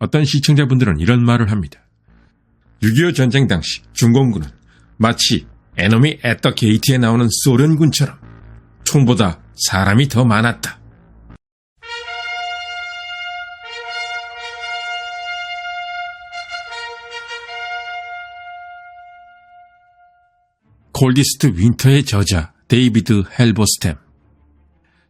어떤 시청자분들은 이런 말을 합니다. 6.25 전쟁 당시 중공군은 마치 에너미 앳더 게이트에 나오는 소련군처럼 총보다 사람이 더 많았다. 콜디스트 윈터의 저자 데이비드 헬버스템.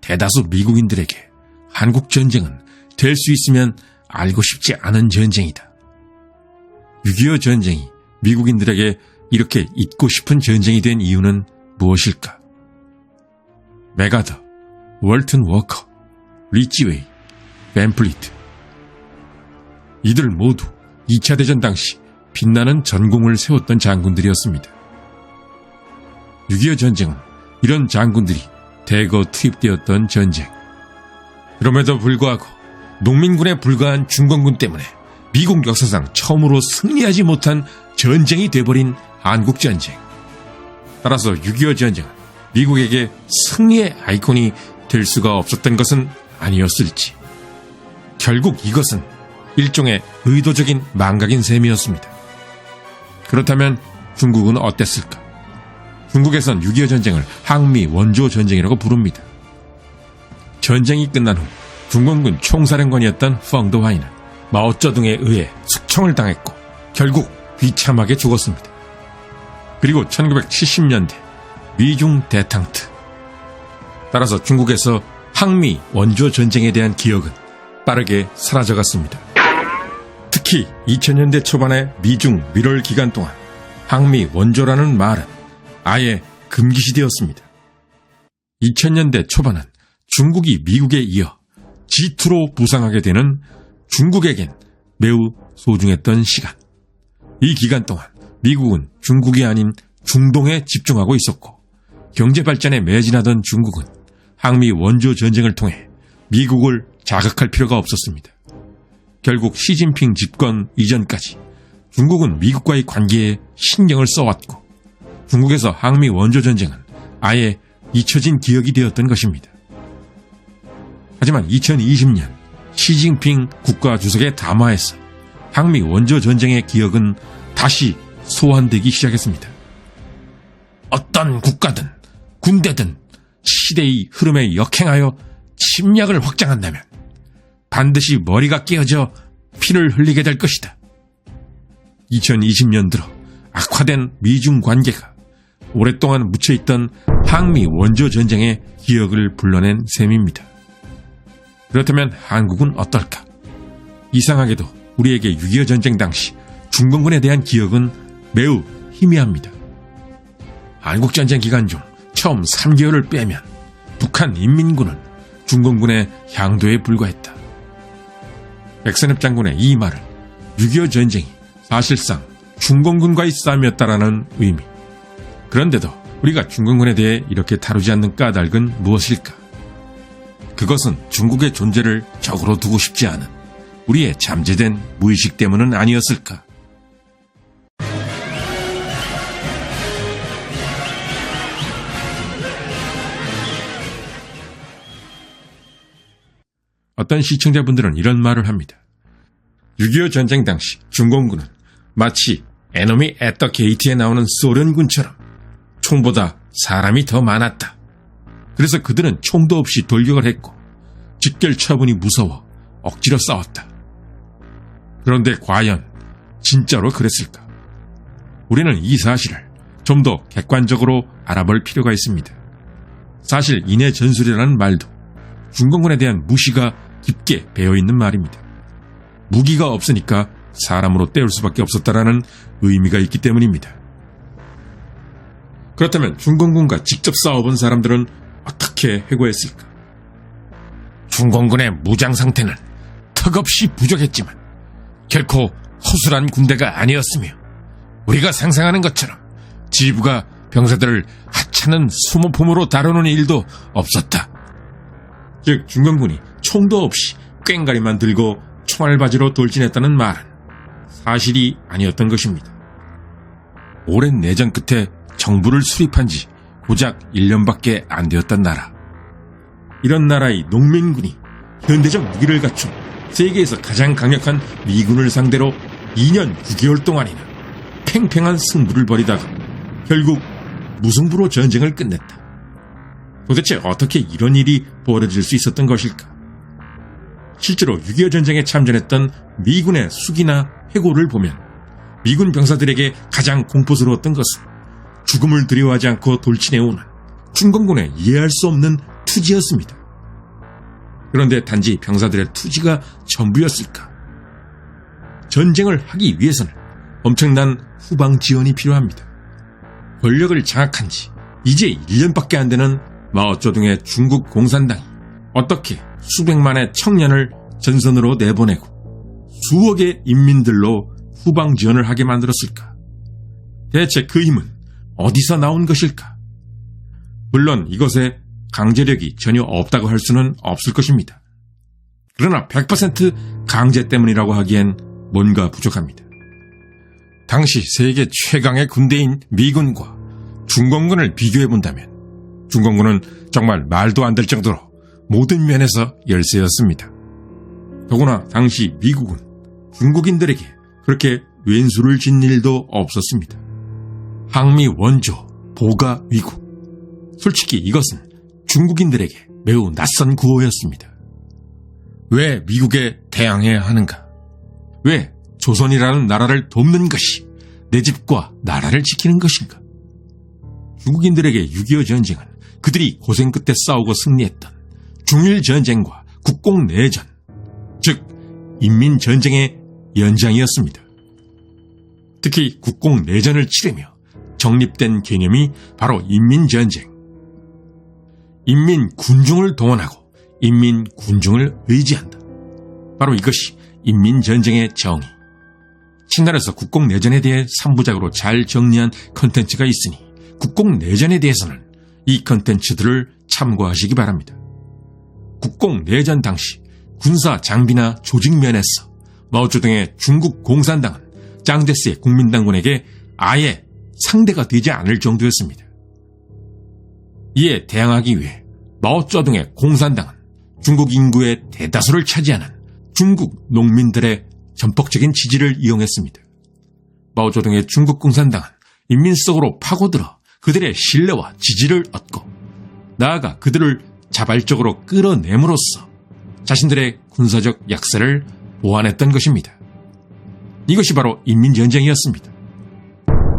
대다수 미국인들에게 한국 전쟁은 될 수 있으면 알고 싶지 않은 전쟁이다. 6.25 전쟁이 미국인들에게 이렇게 잊고 싶은 전쟁이 된 이유는 무엇일까? 메가더, 월튼 워커, 리치웨이, 벤플리트. 이들 모두 2차 대전 당시 빛나는 전공을 세웠던 장군들이었습니다. 6.25 전쟁은 이런 장군들이 대거 투입되었던 전쟁. 그럼에도 불구하고 농민군에 불과한 중공군 때문에 미국 역사상 처음으로 승리하지 못한 전쟁이 돼버린 한국전쟁. 따라서 6.25 전쟁은 미국에게 승리의 아이콘이 될 수가 없었던 것은 아니었을지. 결국 이것은 일종의 의도적인 망각인 셈이었습니다. 그렇다면 중국은 어땠을까? 중국에선 6.25 전쟁을 항미 원조 전쟁이라고 부릅니다. 전쟁이 끝난 후 중공군 총사령관이었던 펑도화이는 마오쩌둥에 의해 숙청을 당했고 결국 비참하게 죽었습니다. 그리고 1970년대 미중 대탕트. 따라서 중국에서 항미 원조 전쟁에 대한 기억은 빠르게 사라져갔습니다. 특히 2000년대 초반의 미중 밀월 기간 동안 항미 원조라는 말은 아예 금기시되었습니다. 2000년대 초반은 중국이 미국에 이어 G2로 부상하게 되는 중국에겐 매우 소중했던 시간. 이 기간 동안 미국은 중국이 아닌 중동에 집중하고 있었고 경제 발전에 매진하던 중국은 항미 원조 전쟁을 통해 미국을 자극할 필요가 없었습니다. 결국 시진핑 집권 이전까지 중국은 미국과의 관계에 신경을 써왔고 중국에서 항미 원조 전쟁은 아예 잊혀진 기억이 되었던 것입니다. 하지만 2020년 시진핑 국가 주석의 담화에서 항미 원조 전쟁의 기억은 다시 소환되기 시작했습니다. 어떤 국가든 군대든 시대의 흐름에 역행하여 침략을 확장한다면 반드시 머리가 깨어져 피를 흘리게 될 것이다. 2020년 들어 악화된 미중 관계가 오랫동안 묻혀있던 항미 원조 전쟁의 기억을 불러낸 셈입니다. 그렇다면 한국은 어떨까? 이상하게도 우리에게 6.25 전쟁 당시 중공군에 대한 기억은 매우 희미합니다. 한국전쟁 기간 중 처음 3개월을 빼면 북한 인민군은 중공군의 향도에 불과했다. 백선엽 장군의 이 말은 6.25 전쟁이 사실상 중공군과의 싸움이었다라는 의미. 그런데도 우리가 중공군에 대해 이렇게 다루지 않는 까닭은 무엇일까? 그것은 중국의 존재를 적으로 두고 싶지 않은 우리의 잠재된 무의식 때문은 아니었을까? 어떤 시청자분들은 이런 말을 합니다. 6.25 전쟁 당시 중공군은 마치 에너미 앳더 게이트에 나오는 소련군처럼 총보다 사람이 더 많았다. 그래서 그들은 총도 없이 돌격을 했고 직결 처분이 무서워 억지로 싸웠다. 그런데 과연 진짜로 그랬을까? 우리는 이 사실을 좀 더 객관적으로 알아볼 필요가 있습니다. 사실 인해 전술이라는 말도 중공군에 대한 무시가 깊게 배어있는 말입니다. 무기가 없으니까 사람으로 때울 수밖에 없었다라는 의미가 있기 때문입니다. 그렇다면 중공군과 직접 싸워본 사람들은 어떻게 해고했을까? 중공군의 무장 상태는 턱없이 부족했지만 결코 허술한 군대가 아니었으며 우리가 상상하는 것처럼 지부가 병사들을 하찮은 수모품으로 다루는 일도 없었다. 즉 중공군이 총도 없이 꽹가리만 들고 총알바지로 돌진했다는 말은 사실이 아니었던 것입니다. 오랜 내전 끝에 정부를 수립한 지 고작 1년밖에 안 되었던 나라. 이런 나라의 농민군이 현대적 무기를 갖춘 세계에서 가장 강력한 미군을 상대로 2년 9개월 동안이나 팽팽한 승부를 벌이다가 결국 무승부로 전쟁을 끝냈다. 도대체 어떻게 이런 일이 벌어질 수 있었던 것일까? 실제로 6.25 전쟁에 참전했던 미군의 수기나 해고를 보면 미군 병사들에게 가장 공포스러웠던 것은 죽음을 두려워하지 않고 돌진해오는 중공군의 이해할 수 없는 투지였습니다. 그런데 단지 병사들의 투지가 전부였을까? 전쟁을 하기 위해서는 엄청난 후방 지원이 필요합니다. 권력을 장악한 지 이제 1년밖에 안 되는 마오쩌둥의 중국 공산당이 어떻게 수백만의 청년을 전선으로 내보내고 수억의 인민들로 후방 지원을 하게 만들었을까? 대체 그 힘은 어디서 나온 것일까? 물론 이것에 강제력이 전혀 없다고 할 수는 없을 것입니다. 그러나 100% 강제 때문이라고 하기엔 뭔가 부족합니다. 당시 세계 최강의 군대인 미군과 중공군을 비교해 본다면 중공군은 정말 말도 안 될 정도로 모든 면에서 열세였습니다. 더구나 당시 미국은 중국인들에게 그렇게 왼수를 진 일도 없었습니다. 항미 원조, 보가 위국. 솔직히 이것은 중국인들에게 매우 낯선 구호였습니다. 왜 미국에 대항해야 하는가? 왜 조선이라는 나라를 돕는 것이 내 집과 나라를 지키는 것인가? 중국인들에게 6.25 전쟁은 그들이 고생 끝에 싸우고 승리했던 중일 전쟁과 국공 내전, 즉 인민 전쟁의 연장이었습니다. 특히 국공 내전을 치르며 정립된 개념이 바로 인민 전쟁. 인민 군중을 동원하고 인민 군중을 의지한다. 바로 이것이 인민 전쟁의 정의. 친나라에서 국공 내전에 대해 3부작으로 잘 정리한 컨텐츠가 있으니 국공 내전에 대해서는 이 컨텐츠들을 참고하시기 바랍니다. 국공 내전 당시 군사 장비나 조직 면에서 마오쩌둥의 중국 공산당은 짱제스의 국민당군에게 아예 상대가 되지 않을 정도였습니다. 이에 대항하기 위해 마오쩌둥의 공산당은 중국 인구의 대다수를 차지하는 중국 농민들의 전폭적인 지지를 이용했습니다. 마오쩌둥의 중국 공산당은 인민 속으로 파고들어 그들의 신뢰와 지지를 얻고 나아가 그들을 자발적으로 끌어내므로써 자신들의 군사적 약세를 보완했던 것입니다. 이것이 바로 인민전쟁이었습니다.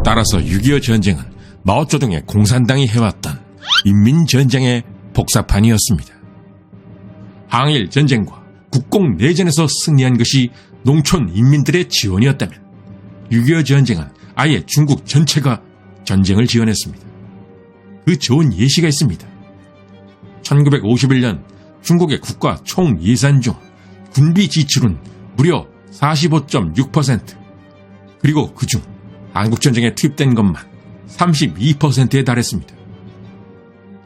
따라서 6.25 전쟁은 마오쩌둥의 공산당이 해왔던 인민전쟁의 복사판이었습니다. 항일 전쟁과 국공 내전에서 승리한 것이 농촌 인민들의 지원이었다면 6.25 전쟁은 아예 중국 전체가 전쟁을 지원했습니다. 그 좋은 예시가 있습니다. 1951년 중국의 국가 총 예산 중 군비 지출은 무려 45.6% 그리고 그중 한국전쟁에 투입된 것만 32%에 달했습니다.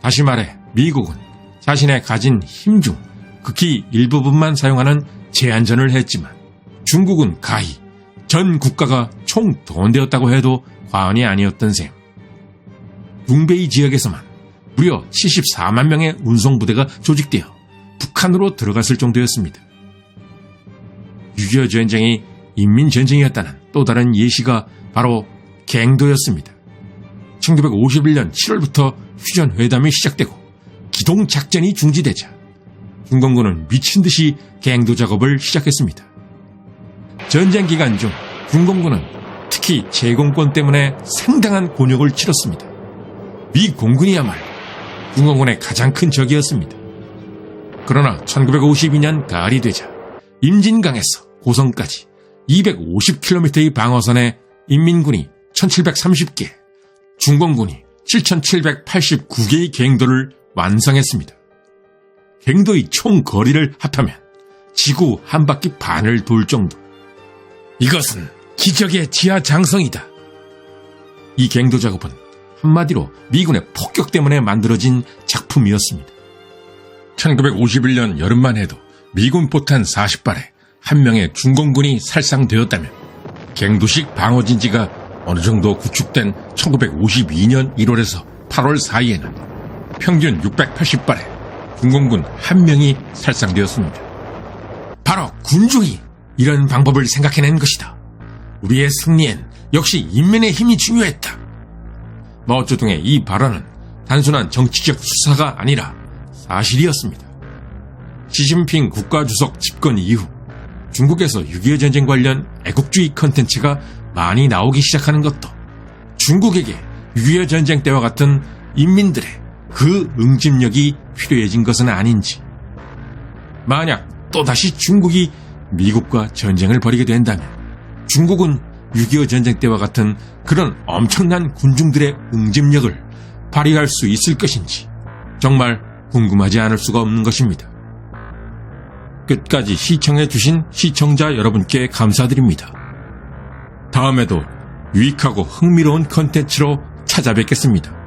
다시 말해 미국은 자신의 가진 힘 중 극히 일부분만 사용하는 제한전을 했지만 중국은 가히 전 국가가 총 동원되었다고 해도 과언이 아니었던 셈. 융베이 지역에서만 무려 74만 명의 운송부대가 조직되어 북한으로 들어갔을 정도였습니다. 6.25 전쟁이 인민전쟁이었다는 또 다른 예시가 바로 갱도였습니다. 1951년 7월부터 휴전 회담이 시작되고 기동 작전이 중지되자 중공군은 미친 듯이 갱도 작업을 시작했습니다. 전쟁 기간 중 군공군은 특히 제공권 때문에 상당한 곤욕을 치렀습니다. 미 공군이야말로 군공군의 가장 큰 적이었습니다. 그러나 1952년 가을이 되자 임진강에서 고성까지 250km의 방어선에 인민군이 1730개, 중공군이 7789개의 갱도를 완성했습니다. 갱도의 총 거리를 합하면 지구 한 바퀴 반을 돌 정도. 이것은 기적의 지하 장성이다. 이 갱도 작업은 한마디로 미군의 폭격 때문에 만들어진 작품이었습니다. 1951년 여름만 해도 미군 포탄 40발에 한 명의 중공군이 살상되었다면 갱도식 방어진지가 어느 정도 구축된 1952년 1월에서 8월 사이에는 평균 680발에 중공군 한 명이 살상되었습니다. 바로 군중이 이런 방법을 생각해낸 것이다. 우리의 승리엔 역시 인민의 힘이 중요했다. 마오쩌둥의 이 발언은 단순한 정치적 수사가 아니라 사실이었습니다. 시진핑 국가주석 집권 이후 중국에서 6.25 전쟁 관련 애국주의 컨텐츠가 많이 나오기 시작하는 것도 중국에게 6.25 전쟁 때와 같은 인민들의 그 응집력이 필요해진 것은 아닌지. 만약 또다시 중국이 미국과 전쟁을 벌이게 된다면 중국은 6.25 전쟁 때와 같은 그런 엄청난 군중들의 응집력을 발휘할 수 있을 것인지 정말 궁금하지 않을 수가 없는 것입니다. 끝까지 시청해주신 시청자 여러분께 감사드립니다. 다음에도 유익하고 흥미로운 컨텐츠로 찾아뵙겠습니다.